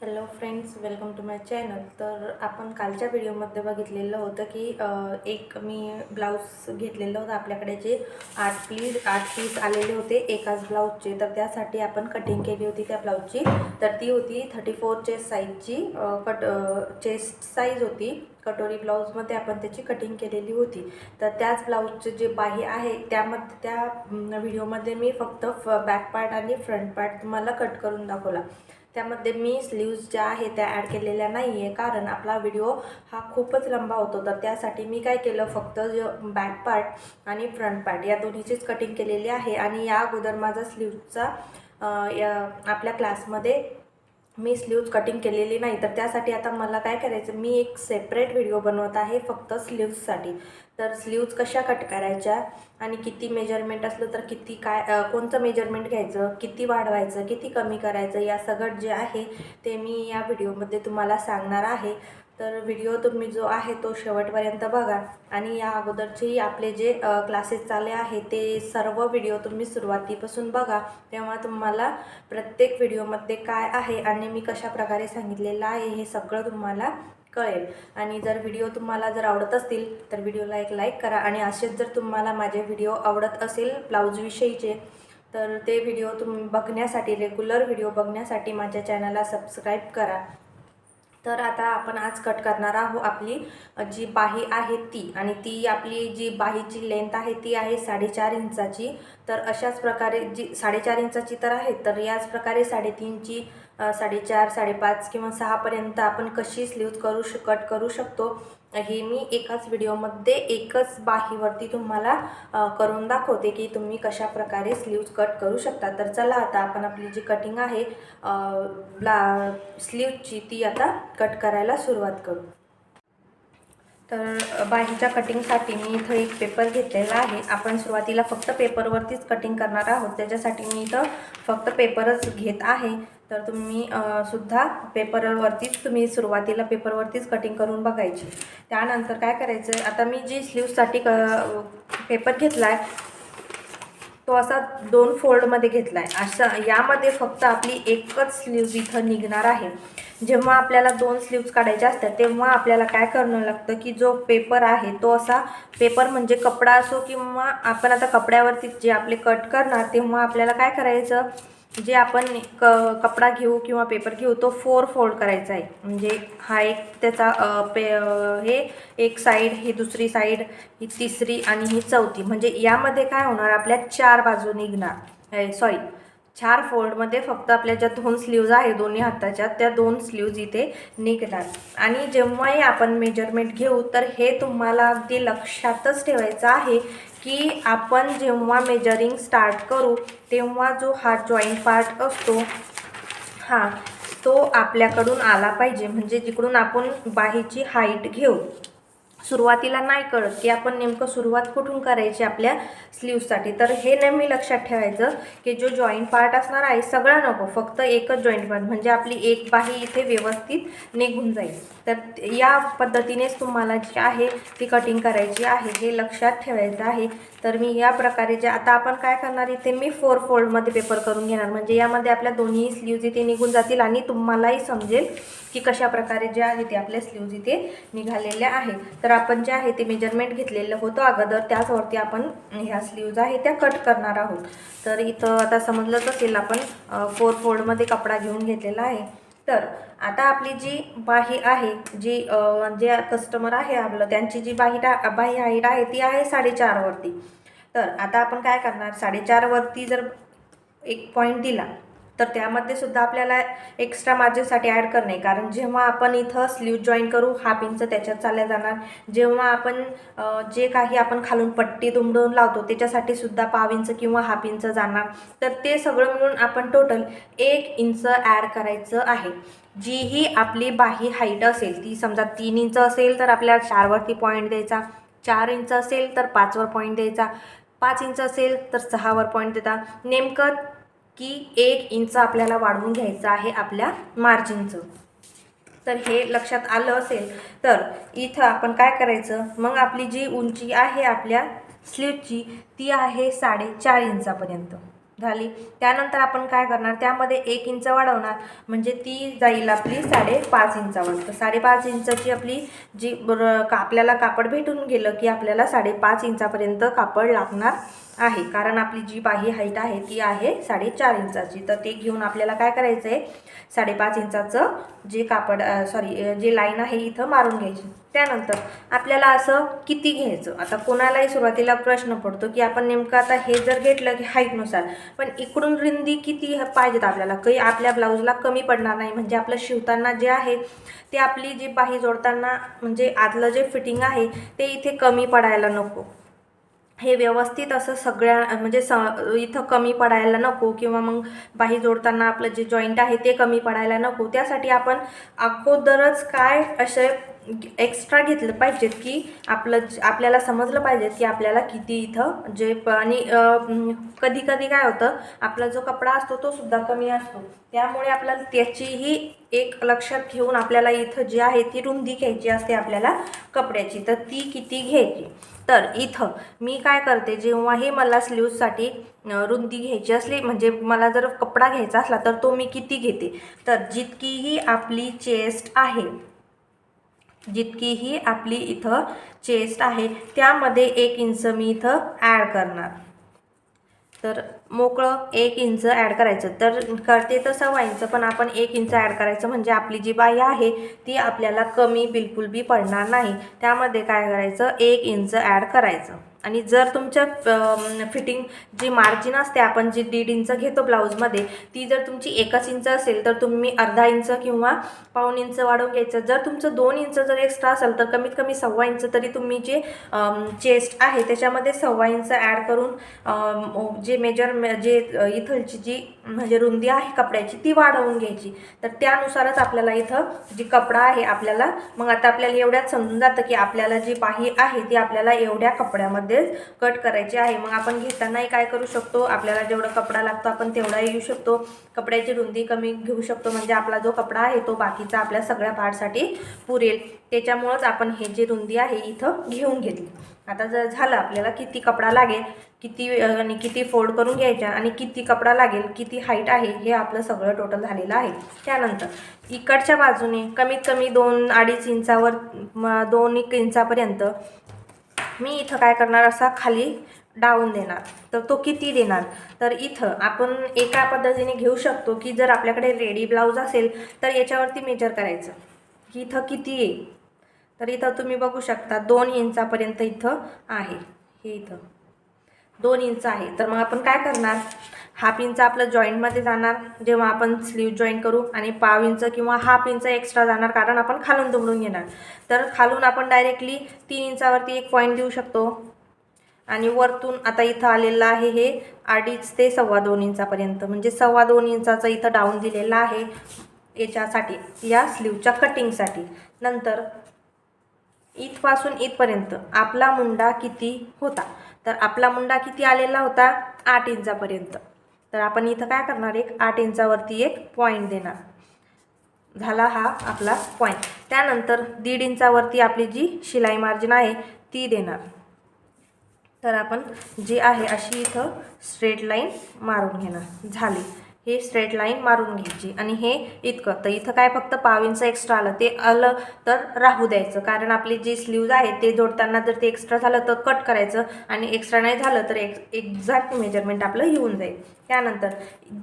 Hello friends welcome to my channel तर आपण कालच्या व्हिडिओमध्ये बघितलेलं होतं की एक मी ब्लाऊज घेतलेलं होतं आपल्याकडे जे आठ प्लीज आठ पीस आलेले होते एकाच ब्लाऊजचे तर त्यासाठी आपण कटिंग केली होती त्या ब्लाऊजची तर ती होती थर्टी फोर चेस्ट साईजची कट चेस्ट साईज होती. कटोरी ब्लाऊजमध्ये आपण त्याची कटिंग केलेली होती. तर त्याच ब्लाऊजचे जे बाही आहे त्यामध्ये त्या व्हिडिओमध्ये मी फक्त फ बॅक पार्ट आणि फ्रंट पार्ट तुम्हाला कट करून दाखवला. त्यामध्ये मी स्लीव्ज ज्या आहे त्या ॲड केलेल्या नाही आहे कारण आपला व्हिडिओ हा खूपच लंबा होतो. तर त्यासाठी मी काय केलं फक्त बॅक पार्ट आणि फ्रंट पार्ट या दोन्हीचीच कटिंग केलेली आहे. आणि या अगोदर माझा स्लीव्जचा आपल्या क्लासमध्ये मी स्लीव्ज कटिंग केलेली नाही तर त्यासाठी आता मला काय करायचं? मी एक सेपरेट व्हिडिओ बनवत आहे फक्त स्लीव्जसाठी तर स्लीव्ज कशा कट करायच्या? आणि किती मेजरमेंट असलं तर किती काय कोणतं मेजरमेंट घ्यायचं? किती वाढवायचं? किती कमी करायचं? या सगळं जे आहे ते मी या व्हिडिओमध्ये तुम्हाला सांगणार आहे. तर व्हिडिओ तुम्ही जो आहे तो शेवटपर्यंत बघा. आणि या अगोदरचेही आपले जे क्लासेस चालले आहे ते सर्व व्हिडिओ तुम्ही सुरुवातीपासून बघा. तेव्हा तुम्हाला प्रत्येक व्हिडिओमध्ये काय आहे आणि मी कशा प्रकारे सांगितलेलं आहे हे सगळं तुम्हाला कळेल. आणि जर व्हिडिओ तुम्हाला जर आवडत असतील तर व्हिडिओला एक लाईक करा. आणि असेच जर तुम्हाला माझे व्हिडिओ आवडत असेल ब्लाऊजविषयीचे तर ते व्हिडिओ तुम्ही बघण्यासाठी रेग्युलर व्हिडिओ बघण्यासाठी माझ्या चॅनलला सबस्क्राईब करा. तर आता आपण आज कट करणार आहोत आपली जी बाही आहे ती. आणि ती आपली जी बाहीची लेंथ आहे ती आहे साडेचार इंचाची. तर अशाच प्रकारे जी साडेचार इंचाची तर आहे तर याच प्रकारे साडेतीनची साडेचार साडेपाच किंवा सहापर्यंत आपण कशी स्लीव्ज करू श कट करू शकतो हे मी एकाच व्हिडिओमध्ये एकच बाहीवरती तुम्हाला करून दाखवते की तुम्ही कशा प्रकारे स्लीव्ज कट करू शकता. तर चला आता आपण आपली जी कटिंग आहे ब्ला स्लीवची ती आता कट करायला सुरुवात करू. तर बाहीच्या कटिंगसाठी मी इथं एक पेपर घेतलेला आहे. आपण सुरुवातीला फक्त पेपरवरतीच कटिंग करणार आहोत. त्याच्यासाठी मी इथं फक्त पेपरच घेत आहे. तर तुम्ही सुद्धा पेपरवरतीच तुम्ही सुरुवातीला पेपरवरतीच कटिंग करून बघायची. त्यानंतर काय करायचं आता मी जी स्लीवसाठी क पेपर घेतला आहे तो असा दोन फोल्डमध्ये घेतला आहे अशा यामध्ये फक्त आपली एकच स्लीव्ज इथं निघणार आहे. जेव्हा आपल्याला दोन स्लीव्ज काढायचे असतात तेव्हा आपल्याला काय करणं लागतं की जो पेपर आहे तो असा पेपर म्हणजे कपडा असो किंवा आपण आता कपड्यावरती जे आपले कट करणार तेव्हा आपल्याला काय करायचं? जे आपण क कपडा घेऊ किंवा पेपर घेऊ तो फोर फोल्ड करायचा आहे. म्हणजे हा एक त्याचा पे हे एक साईड ही दुसरी साईड ही तिसरी आणि ही चौथी. म्हणजे यामध्ये काय होणार? आपल्या चार बाजू निघणार. सॉरी चार फोल्डमध्ये फक्त आपल्या ज्या दोन स्लीव्ज आहे दोन्ही हाताच्या त्या दोन स्लीव्ज इथे निघणार. आणि जेव्हाही आपण मेजरमेंट घेऊ तर हे तुम्हाला अगदी लक्षातच ठेवायचं आहे की आपण जेव्हा मेजरिंग स्टार्ट करू तेव्हा जो हा जॉईंट पार्ट असतो हा तो आपल्याकडून आला पाहिजे. म्हणजे जिकडून आपण बाहीची हाईट घेऊ. सुरुवातीला नाही कळत की आपण नेमकं सुरुवात कुठून करायची आपल्या स्लीव्जसाठी. तर हे नेहमी लक्षात ठेवायचं की जो जॉईंट पार्ट असणार आहे सगळं नको फक्त एकच जॉईंट पार्ट म्हणजे आपली एक बाही इथे व्यवस्थित निघून जाईल. तर या पद्धतीनेच तुम्हाला जी आहे ती कटिंग करायची आहे हे लक्षात ठेवायचं आहे. तर मी या प्रकारे जे आता आपण काय करणार इथे मी फोर फोल्डमध्ये पेपर करून घेणार. म्हणजे यामध्ये आपल्या दोन्ही स्लीव्ज इथे निघून जातील आणि तुम्हालाही समजेल की कशा प्रकारे जे आहे ते आपल्या स्लीव्ज इथे निघालेल्या आहे तर तर आपण जे आहे ते मेजरमेंट घेतलेलं होतं अगोदर. त्याचवरती आपण ह्या स्लीव्ज आहे त्या कट करणार आहोत. तर इथं आता समजलंच असेल आपण फोर फोल्डमध्ये कपडा घेऊन घेतलेला आहे. तर आता आपली जी बाही आहे जी जे कस्टमर आहे आपलं त्यांची जी बाही बाही हाईट आहे ती आहे साडेचारवरती तर आता आपण काय करणार? साडेचारवरती जर एक पॉईंट दिला तर त्यामध्ये सुद्धा आपल्याला एक्स्ट्रा मार्जिनसाठी ॲड करणे. कारण जेव्हा आपण इथं स्लीव जॉईन करू हाफ इंच त्याच्यात चालल्या जाणार. जेव्हा आपण जे काही आपण खालून पट्टी दुमडून लावतो त्याच्यासाठी सुद्धा पाव इंच किंवा हाफ इंच जाणार. तर ते सगळं मिळून आपण टोटल एक इंच ॲड करायचं आहे. जी ही आपली बाही हाईट असेल ती समजा तीन इंच असेल तर आपल्याला चारवरती पॉईंट द्यायचा. चार इंच असेल तर पाचवर पॉईंट द्यायचा. पाच इंच असेल तर सहावर पॉईंट देता. नेमकं की एक इंच आपल्याला वाढवून घ्यायचं आहे आपल्या मार्जिनचं. तर हे लक्षात आलं असेल तर इथं आपण काय करायचं? मग आपली जी उंची आहे आपल्या स्लीवची ती आहे साडेचार इंचापर्यंत. झाली. त्यानंतर आपण काय करणार? त्यामध्ये एक इंच वाढवणार. म्हणजे ती जाईल आपली साडेपाच इंचावर तर साडेपाच इंचाची आपली जी बर का आपल्याला कापड भेटून गेलं की आपल्याला साडेपाच इंचापर्यंत कापड लागणार आहे. कारण आपली जी बाही हाईट आहे ती आहे साडेचार इंचाची. तर ते घेऊन आपल्याला काय करायचं आहे साडेपाच इंचाचं जे कापड सॉरी जे लाईन आहे इथं मारून घ्यायची. त्यानंतर आपल्याला असं किती घ्यायचं? आता कोणालाही सुरुवातीला प्रश्न पडतो की आपण नेमकं आता हे जर घेतलं की हाईटनुसार पण इकडून रिंदी किती पाहिजेत आपल्याला? काही आपल्या ब्लाऊजला कमी पडणार नाही म्हणजे आपलं शिवताना जे आहे ते आपली जी बाही जोडताना म्हणजे आतलं जे फिटिंग आहे ते इथे कमी पडायला नको. हे व्यवस्थित असं सगळ्या म्हणजे स इथं कमी पडायला नको किंवा मग बाही जोडताना आपलं जे जॉईंट आहे ते कमी पडायला नको. त्यासाठी आपण अगोदरच काय असे एक्स्ट्रा घेतलं पाहिजेत की आपलं आपल्याला समजलं पाहिजे की आपल्याला किती इथं जे प आणि कधी कधी काय होतं आपला जो कपडा असतो तो सुद्धा कमी असतो. त्यामुळे आपल्याला त्याचीही एक लक्षात घेऊन आपल्याला इथं जी आहे ती रुंदी घ्यायची असते आपल्याला कपड्याची. तर ती किती घ्यायची? तर इथं मी काय करते जेव्हाही मला स्लीवसाठी रुंदी घ्यायची असली म्हणजे मला जर कपडा घ्यायचा असला तर तो मी किती घेते? तर जितकीही आपली चेस्ट आहे जितकीही आपली इथं चेस्ट आहे त्यामध्ये एक इंच मी इथं ॲड करणार. तर मोकळं एक इंच ॲड करायचं. तर करते तर सव्वा इंच पण आपण एक इंच ॲड करायचं म्हणजे आपली जी बाई आहे ती आपल्याला कमी बिलकुल बी पडणार नाही. त्यामध्ये काय करायचं? एक इंच ॲड करायचं. आणि जर तुमच्या फिटिंग जी मार्जिन असते आपण जी दीड इंच घेतो ब्लाऊजमध्ये ती जर तुमची एकच इंच असेल तर तुम्ही अर्धा इंच किंवा पाऊण इंच वाढवून घ्यायचं. जर तुमचं दोन इंच जर एक्स्ट्रा असेल तर कमीत कमी सव्वा इंच तरी तुम्ही जे चेस्ट आहे त्याच्यामध्ये सव्वा इंच ॲड करून जे मेजर जे इथलची जी म्हणजे रुंदी आहे कपड्याची ती वाढवून घ्यायची. तर त्यानुसारच आपल्याला इथं जी कपडा आहे आपल्याला मग आता आपल्याला एवढ्यात समजून जातं की आपल्याला जी बाही आहे ती आपल्याला एवढ्या कपड्यामध्ये कपड्यामध्येच कट करायचे आहे. मग आपण घेतानाही काय करू शकतो? आपल्याला जेवढा कपडा लागतो आपण तेवढाही घेऊ शकतो. कपड्याची रुंदी कमी घेऊ शकतो. म्हणजे आपला जो कपडा आहे तो बाकीचा आपल्या सगळ्या पार्टसाठी पुरेल. त्याच्यामुळंच आपण हे जी रुंदी आहे इथं घेऊन घेतली. आता जर झालं आपल्याला किती कपडा लागेल किती आणि किती फोल्ड करून घ्यायच्या आणि किती कपडा लागेल किती हाईट आहे हे आपलं सगळं टोटल झालेलं आहे. त्यानंतर इकडच्या बाजूने कमीत कमी दोन अडीच इंचावर दोन एक इंचापर्यंत मी इथं काय करणार असा खाली डाऊन देणार. तर तो किती देणार? तर इथं आपण एका पद्धतीने घेऊ शकतो की जर आपल्याकडे रेडी ब्लाऊज असेल तर याच्यावरती मेजर करायचं. की इथं किती येईल? तर इथं तुम्ही बघू शकता दोन इंचापर्यंत इथं आहे. हे इथं. दोन इंच आहे. तर मग आपण काय करणार? हाफ इंच आपलं जॉईंटमध्ये जाणार. जेव्हा आपण स्लीव जॉईंट करू आणि पाव इंच किंवा हाफ इंच एक्स्ट्रा जाणार कारण आपण खालून दुमडून घेणार. तर खालून आपण डायरेक्टली तीन इंचावरती एक पॉईंट देऊ शकतो. आणि वरतून आता इथं आलेलं आहे हे अडीच ते सव्वा दोन इंचापर्यंत. म्हणजे सव्वा दोन इंचाचं इथं डाऊन दिलेलं आहे. याच्यासाठी या स्लीवच्या कटिंगसाठी नंतर इथपासून इथपर्यंत आपला मुंडा किती होता? तर आपला मुंडा किती आलेला होता? आठ इंचापर्यंत. तर आपण इथं काय करणार एक आठ इंचावरती एक पॉईंट देणार. झाला हा आपला पॉईंट त्यानंतर दीड इंचावरती आपली जी शिलाई मार्जिन आहे ती देणार. तर आपण जी आहे अशी इथं स्ट्रेट लाईन मारून घेणार. झाली. हे स्ट्रेट लाईन मारून घ्यायची. आणि हे इतकं. तर इथं काय फक्त पाव इंच एक्स्ट्रा आलं. ते आलं तर राहू द्यायचं. कारण आपली जी स्लीव्ज आहे ते जोडताना जर ते एक्स्ट्रा झालं तर कट करायचं. आणि एक्स्ट्रा नाही झालं तर एक एक्झॅक्ट मेजरमेंट आपलं येऊन जाईल. त्यानंतर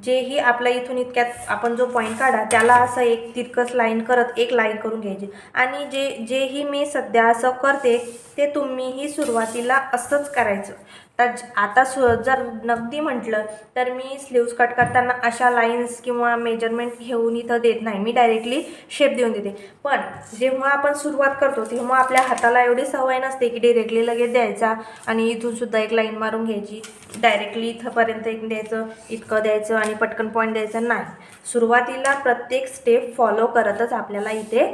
जेही आपलं इथून इतक्यात आपण जो पॉईंट काढा त्याला असं एक तिरकस लाईन करत एक लाईन करून घ्यायची. आणि जे जेही मी सध्या असं करते ते तुम्हीही सुरुवातीला असंच करायचं. तर आता सु जर नगदी म्हटलं तर मी स्लीव्स कट करताना अशा लाईन्स किंवा मेजरमेंट घेऊन इथं देत नाही. मी डायरेक्टली शेप देऊन देते. पण जेव्हा आपण सुरुवात करतो तेव्हा आपल्या हाताला एवढी सवय नसते की डिरेक्टली लगेच द्यायचा आणि इथून सुद्धा एक लाईन मारून घ्यायची. डायरेक्टली इथंपर्यंत एक द्यायचं इतकं द्यायचं आणि पटकन पॉईंट द्यायचं नाही. सुरुवातीला प्रत्येक स्टेप फॉलो करतच आपल्याला इथे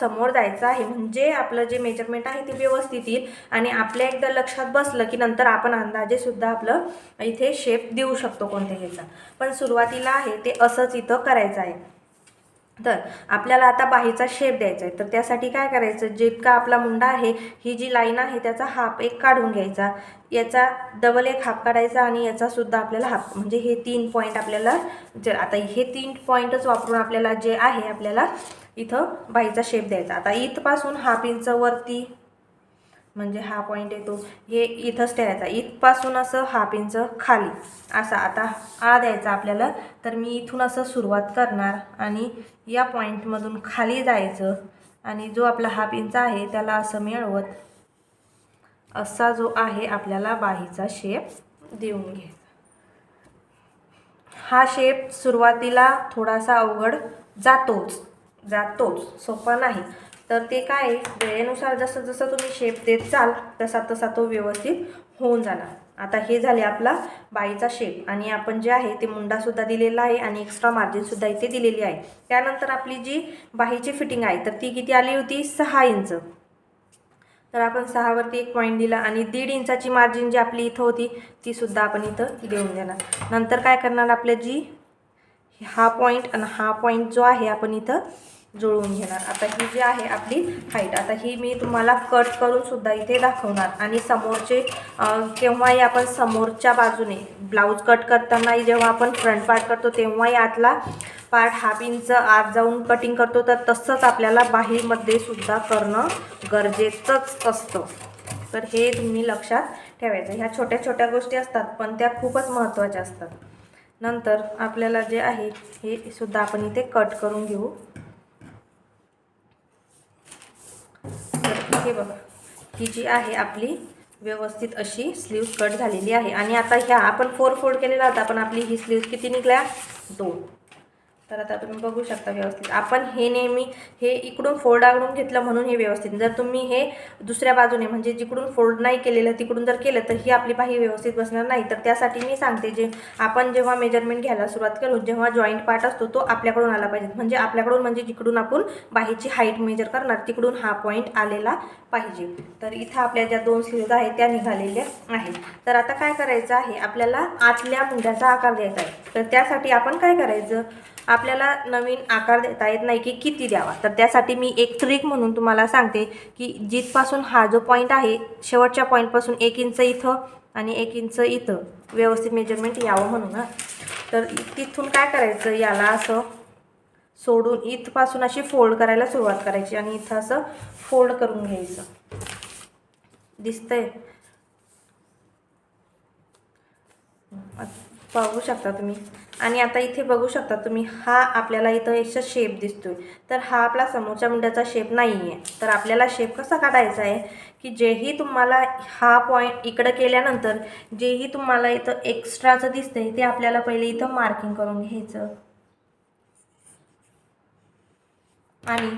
समोर जायचं आहे. म्हणजे आपलं जे मेजरमेंट आहे ते व्यवस्थित येईल आणि आपल्या एकदा लक्षात बसलं की नंतर आपण अंदाजे सुद्धा आपलं इथे शेप देऊ शकतो कोणत्या ह्याचा. पण सुरुवातीला आहे ते असंच इथं करायचं आहे. तर आपल्याला आता बाहीचा शेप द्यायचा आहे. तर त्यासाठी काय करायचं जितका आपला मुंडा आहे ही जी लाईन आहे त्याचा हाफ एक काढून घ्यायचा. याचा डबल एक हाफ काढायचा आणि याचासुद्धा आपल्याला हाफ म्हणजे हे तीन पॉईंट आपल्याला जर आता हे तीन पॉईंटच वापरून आपल्याला जे आहे आपल्याला इथं बाहीचा शेप द्यायचा. आता इथपासून हाफ इंच वरती म्हणजे हा पॉईंट येतो. हे इथंच ठेवायचा. इथपासून असं हाफ इंच खाली. असा आता आ द्यायचा आपल्याला. तर मी इथून असं सुरुवात करणार आणि या पॉईंटमधून खाली जायचं. आणि जो आपला हाफ इंच आहे त्याला असं मिळवत असा जो आहे आपल्याला बाहीचा शेप देऊन घ्यायचा. हा शेप सुरुवातीला थोडासा अवघड जातोच. जातोच. सोपा नाही. तर ते काय आहे, वेळेनुसार जसं जसं तुम्ही शेप देत चाल तसा तसा तो व्यवस्थित होऊन जाणार. आता हे झाले आपला बाईचा शेप आणि आपण जे आहे ते मुंडासुद्धा दिलेला आहे आणि एक्स्ट्रा मार्जिनसुद्धा इथे दिलेली आहे. त्यानंतर आपली जी बाहीची फिटिंग आहे तर ती किती आली होती? सहा इंच. तर आपण सहावरती एक पॉईंट दिला आणि दीड इंचाची मार्जिन जी आपली इथं होती तीसुद्धा आपण इथं देऊन देणार. नंतर काय करणार आपल्या जी? हा पॉईंट आणि हा पॉईंट जो आहे आपण इथं जुळवून घेणार. आता ही जी आहे आपली हाईट आता ही मी तुम्हाला कट करूनसुद्धा इथे दाखवणार. आणि समोरचे केव्हाही आपण समोरच्या बाजूने ब्लाऊज कट करतानाही जेव्हा आपण फ्रंट पार्ट करतो तेव्हाही आतला पार्ट हाफ इंच आत जाऊन कटिंग करतो. तर तसंच आपल्याला बाहीमध्ये सुद्धा करणं गरजेचंच असतं. तर हे तुम्ही लक्षात ठेवायचं. ह्या छोट्या छोट्या गोष्टी असतात पण त्या खूपच महत्त्वाच्या असतात. नंतर आपल्याला जे आहे हे सुद्धा आपण इथे कट करून घेऊ. तर हे बघा. ही जी आहे आपली व्यवस्थित अशी स्लीव्ज कट झालेली आहे. आणि आता ह्या आपण फोर फोल्ड केलेला होता पण आपली ही स्लीव किती निघल्या? दोन. तर आता तुम्ही बघू शकता व्यवस्थित. आपण हे नेहमी हे इकडून फोल्ड आकडून घेतलं म्हणून हे व्यवस्थित. जर तुम्ही हे दुसऱ्या बाजूने म्हणजे जिकडून फोल्ड नाही केलेलं तिकडून जर केलं तर ही आपली बाही व्यवस्थित बसणार नाही. तर त्यासाठी मी सांगते जे आपण जेव्हा मेजरमेंट घ्यायला सुरुवात करू जेव्हा जॉईंट पार्ट असतो तो आपल्याकडून आला पाहिजे. म्हणजे आपल्याकडून म्हणजे जिकडून आपण बाहीची हाईट मेजर करणार तिकडून हा पॉईंट आलेला पाहिजे. तर इथं आपल्या ज्या दोन स्लीव्ज आहेत त्या निघालेल्या आहेत. तर आता काय करायचं आहे? आपल्याला आतल्या मुंड्याचा आकार द्यायचा आहे. तर त्यासाठी आपण काय करायचं? आपल्याला नवीन आकार देता येत नाही की किती द्यावा. तर त्यासाठी मी एक ट्रिक म्हणून तुम्हाला सांगते की जिथपासून हा जो पॉईंट आहे शेवटच्या पॉईंटपासून एक इंच इथं आणि एक इंच इथं व्यवस्थित मेजरमेंट यावं म्हणून ना तर तिथून काय करायचं? याला असं सोडून इथपासून अशी फोल्ड करायला सुरुवात करायची आणि इथं असं फोल्ड करून घ्यायचं. दिसतंय? पाहू शकता तुम्ही. आणि आता इथे बघू शकता तुम्ही हा आपल्याला इथं याचा शेप दिसतोय. तर हा आपला समोरच्या मुंड्याचा शेप नाही आहे तर आपल्याला शेप कसा काढायचा आहे? की जेही तुम्हाला हा पॉईंट इकडं केल्यानंतर जेही तुम्हाला इथं एक्स्ट्राचं दिसतंय ते आपल्याला पहिले इथं मार्किंग करून घ्यायचं. आणि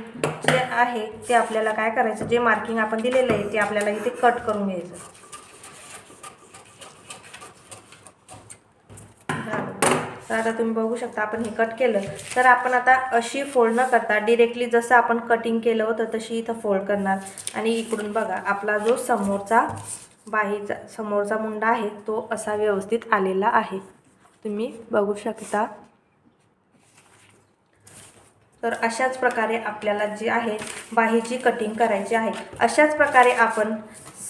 जे आहे ते आपल्याला काय करायचं? जे मार्किंग आपण दिलेलं आहे ते आपल्याला इथे कट करून घ्यायचं. तर आता तुम्ही बघू शकता आपण हे कट केलं. तर आपण आता अशी फोल्ड न करता डिरेक्टली जसं आपण कटिंग केलं होतं तशी इथं फोल्ड करणार. आणि इकडून बघा आपला जो समोरचा बाहीचा समोरचा मुंडा आहे तो असा व्यवस्थित आलेला आहे. तुम्ही बघू शकता. तर अशाच प्रकारे आपल्याला जी आहे बाहीची कटिंग करायची आहे. अशाच प्रकारे आपण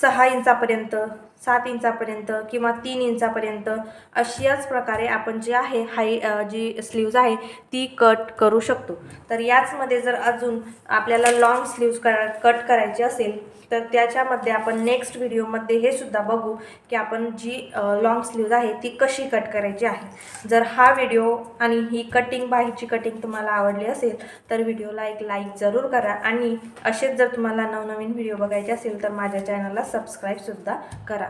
सहा इंचापर्यंत सात इंचापर्यंत किंवा तीन इंचापर्यंत अशाच प्रकारे आपण जी आहे हाई जी स्लीव्ज आहे ती कट करू शकतो. तर याचमध्ये जर अजून आपल्याला लॉंग स्लीव्ज करा कट करायची असेल तर त्याच्यामध्ये आपण नेक्स्ट व्हिडिओमध्ये हे सुद्धा बघू की आपण जी लॉंग स्लीव्ज आहे ती कशी कट करायची आहे. जर हा व्हिडिओ आणि ही कटिंग बाहीची कटिंग तुम्हाला आवडली असेल तर व्हिडिओला एक लाईक जरूर करा. आणि असेच जर तुम्हाला नवनवीन व्हिडिओ बघायचे असेल तर माझ्या चॅनलला सबस्क्राईबसुद्धा करा.